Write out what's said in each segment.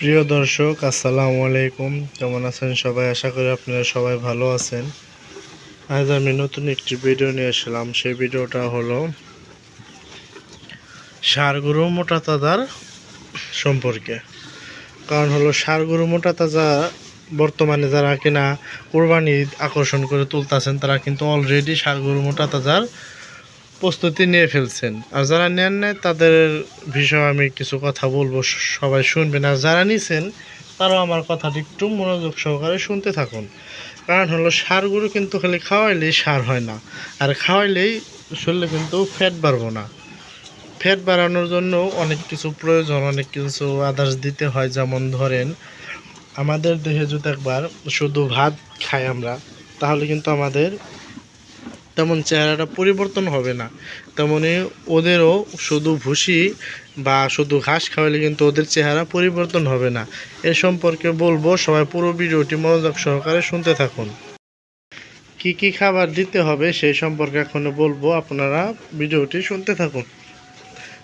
প্রিয় দর্শক, আসসালামু আলাইকুম। কেমন আছেন সবাই? আশা করি আপনারা সবাই ভালো আছেন। আজ আমি নতুন একটি ভিডিও নিয়ে আসলাম। সেই ভিডিওটা হলো সারগুরু মোটা তাজার সম্পর্কে। কারণ হলো সারগুরু মোটা তাজা বর্তমানে যারা কিনা কোরবানি আকর্ষণ করে তুলতেছেন, তারা কিন্তু অলরেডি সারগুরু মোটা তাজার প্রস্তুতি নিয়ে ফেলছেন। আর যারা নেন নাই, তাদের বিষয়ে আমি কিছু কথা বলব সবাই শুনবেন। আর যারা নিছেন, তারাও আমার কথাটি একটু মনোযোগ সহকারে শুনতে থাকুন। কারণ হলো সারগুলো কিন্তু খালি খাওয়াইলেই সার হয় না। আর খাওয়াইলেই শরীরে কিন্তু ফ্যাট বাড়বো না। ফ্যাট বাড়ানোর জন্য অনেক কিছু প্রয়োজন, অনেক কিছু আদার্স দিতে হয়। যেমন ধরেন, আমাদের দেহে যদি একবার শুধু ভাত খাই আমরা, তাহলে কিন্তু আমাদের তেমন চেহারাটা পরিবর্তন হবে না। তেমনি ওদেরও শুধু ভুসি বা শুধু ঘাস খাওয়ালে কিন্তু ওদের চেহারা পরিবর্তন হবে না। এ সম্পর্কে বলব, সবাই পুরো ভিডিওটি মনোযোগ সহকারে শুনতে থাকুন। কি কি খাবার দিতে হবে সেই সম্পর্কে এখন বলব, আপনারা ভিডিওটি শুনতে থাকুন।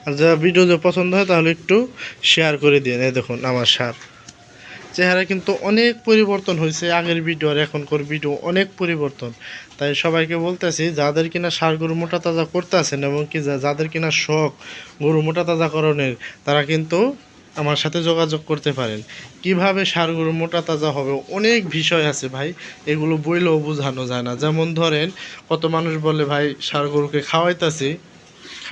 আর যারা ভিডিও পছন্দ হয় তাহলে একটু শেয়ার করে দিন এই দেখুন, আমার সার চেহারা কিন্তু অনেক পরিবর্তন হয়েছে। আগের ভিডিও আর এখনকার ভিডিও অনেক পরিবর্তন। তাই সবাইকে বলতেছি, যাদের কিনা সার গরু মোটা তাজা করতে আছেন এবং কি যাদের কিনা শখ গরু মোটা তাজাকরণের তারা কিন্তু আমার সাথে যোগাযোগ করতে পারেন। কীভাবে সার গরু মোটা তাজা হবে? অনেক বিষয় আছে ভাই। এগুলো বইলেও বোঝানো যায় না। যেমন ধরেন, কত মানুষ বলে, ভাই, সার গরুকে খাওয়াইতেছি।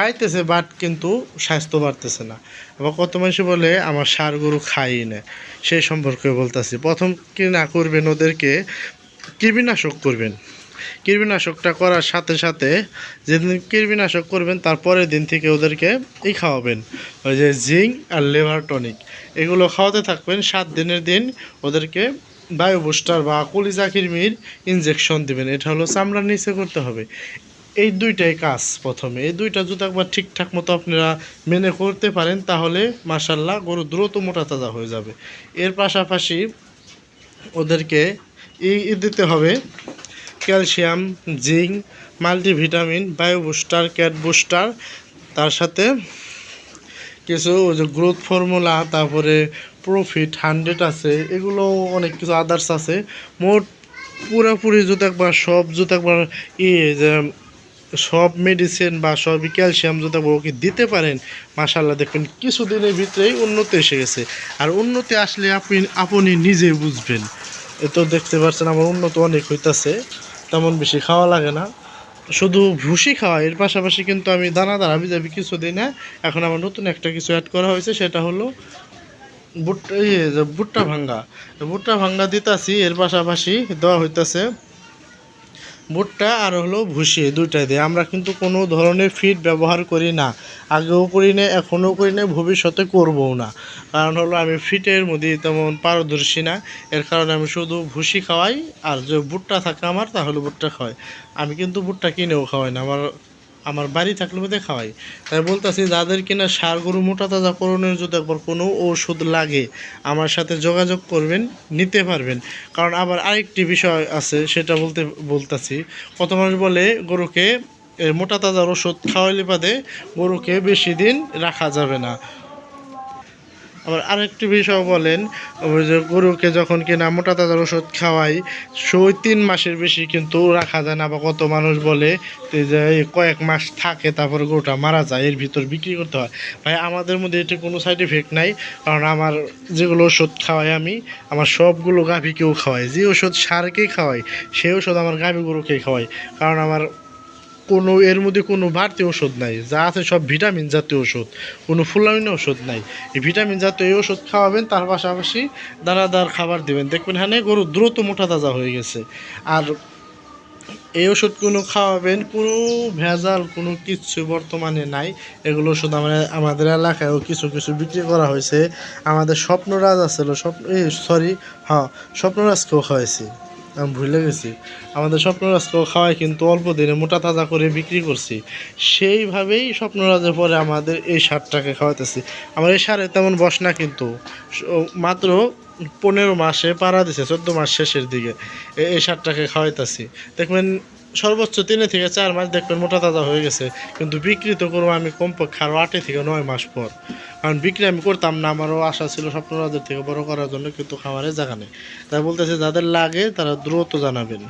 খাইতেছে বাট কিন্তু স্বাস্থ্য বাড়তেছে না। আবার কত মানুষ বলে, আমার সার গরু খাই না। সেই সম্পর্কে বলতেছি। প্রথম কি না করবেন ওদেরকে? কীটনাশক করবেন। কীটনাশকটা করার সাথে সাথে যেদিন কীটনাশক করবেন তারপরের দিন থেকে ওদেরকে এই খাওয়াবেন। ওই যে জিঙ্ক আর লেভার টনিক। এগুলো খাওয়াতে থাকবেন, সাত দিনের দিন ওদেরকে বায়ু বুস্টার বা কলিজা কৃমির ইনজেকশন দিবেন। এটা হলো চামড়ার নিচে করতে হবে। এই দুইটাই কাজ প্রথমে। এই দুইটা যদি একবার ঠিকঠাক মতো আপনারা মেনে করতে পারেন, তাহলে মাসাল্লাহ গরু দ্রুত মোটা তাজা হয়ে যাবে। এর পাশাপাশি ওদেরকে ই ই দিতে হবে calcium, zinc, multivitamin, bio booster, cat booster, তার সাথে কিছু ওই যে গ্রোথ ফর্মুলা, তারপরে প্রফিট, হান্ড্রেড আছে, এগুলো অনেক কিছু আদার্স আছে। মোট পুরোপুরি যদি একবার সব যদি একবার ইয়ে যে সব মেডিসিন বা সবই ক্যালসিয়াম যদি ওকে দিতে পারেন মাসাল্লাহ দেখবেন কিছুদিনের ভিতরেই উন্নতি এসে গেছে। আর উন্নতি আসলে আপনি আপনি নিজে বুঝবেন। তো দেখতে পাচ্ছেন আমার উন্নত অনেক হইতাছে, তেমন বেশি খাওয়া লাগে না। শুধু ভুসি খাওয়া, এর পাশাপাশি কিন্তু আমি দানা দানা ভিজাবি কিছু দিই না এখন আমার নতুন একটা কিছু অ্যাড করা হয়েছে, সেটা হলো ভুট্টা ইয়ে ভুট্টা ভাঙ্গা। ভুট্টা ভাঙ্গা দিতাছি, এর পাশাপাশি দেওয়া হইতাছে ভুট্টা আর হলো ভুসি, দুইটাই দিয়ে। আমরা কিন্তু কোনো ধরনের ফিড ব্যবহার করি না। আগেও করি না এখনও করি না ভবিষ্যতে করবও না। কারণ হলো আমি ফিটের মধ্যে তেমন পারদর্শী না। এর কারণে আমি শুধু ভুসি খাওয়াই, আর যে ভুট্টা থাকে আমার তাহলে ভুট্টা খাওয়াই। আমি কিন্তু ভুট্টা কিনেও খাওয়াই না। আমার আমার বাড়ি থাকলে বোধহয় খাওয়াই। তাই বলতেছি, যাদের কিনা সার গরু মোটা তাজা করণের যদি একবার কোনো ওষুধ লাগে, আমার সাথে যোগাযোগ করবেন, নিতে পারবেন। কারণ আবার আরেকটি বিষয় আছে, সেটা বলতে, বলতেছি কত মানুষ বলে গরুকে মোটা তাজার ওষুধ খাওয়াইলে বাদে গরুকে বেশি দিন রাখা যাবে না। আবার আরেকটি বিষয় বলেন যে গরুকে যখন কিনা মোটা তাজার ওষুধ খাওয়াই, সই তিন মাসের বেশি কিন্তু রাখা যায় না, বা কত মানুষ বলে যে কয়েক মাস থাকে, তারপরে গরুটা মারা যায়, এর ভিতর বিক্রি করতে হয়। ভাই, আমাদের মধ্যে এটি কোনো সাইড এফেক্ট নাই, কারণ আমার যেগুলো ওষুধ খাওয়াই আমি, আমার সবগুলো গাভীকেও খাওয়াই। যে ওষুধ সারকেই খাওয়াই সেই ওষুধ আমার গাভী গরুকেই খাওয়াই। কারণ আমার কোনো, এর মধ্যে কোনো বাড়তি ওষুধ নাই। যা আছে সব ভিটামিন জাতীয় ওষুধ কোনো ফুলামিন ওষুধ নাই। এই ভিটামিন জাতীয় এই ওষুধ খাওয়াবেন, তার পাশাপাশি দানাদার খাবার দিবেন। দেখবেন হ্যাঁ গরু দ্রুত মোটা তাজা হয়ে গেছে। আর এই ওষুধগুলো খাওয়াবেন কোনো ভেজাল, কোনো কিচ্ছু বর্তমানে নাই। এগুলো ওষুধ আমাদের আমাদের এলাকায়ও কিছু কিছু বিক্রি করা হয়েছে। আমাদের স্বপ্নরাজ আছিল স্বপ্ন সরি হ্যাঁ স্বপ্নরাজকেও খাওয়াইছি। আমি ভুলে গেছি। আমাদের স্বপ্নরাজকেও খাওয়ায় কিন্তু অল্প দিনে মোটা তাজা করে বিক্রি করছি। সেইভাবেই স্বপ্নরাজের পরে আমাদের এই সারটাকে খাওয়াতেছি আমার এই সারে তেমন বস না কিন্তু। মাত্র পনেরো মাসে পাড়া দিছে, চোদ্দ মাস শেষের দিকে। এই সারটাকে খাওয়াইতেছি। দেখবেন সর্বোচ্চ তিনে থেকে চার মাস দেখবেন মোটা তাজা হয়ে গেছে। কিন্তু বিক্রি তো করব আমি কমপক্ষে আরও আটে থেকে নয় মাস পর। কারণ বিক্রি আমি করতাম না, আমারও আশা ছিল স্বপ্নরাজের থেকে বড় করার জন্য কিন্তু খাবারের জায়গা নেই। তাই বলতেছে, যাদের লাগে তারা দ্রুত জানাবেন।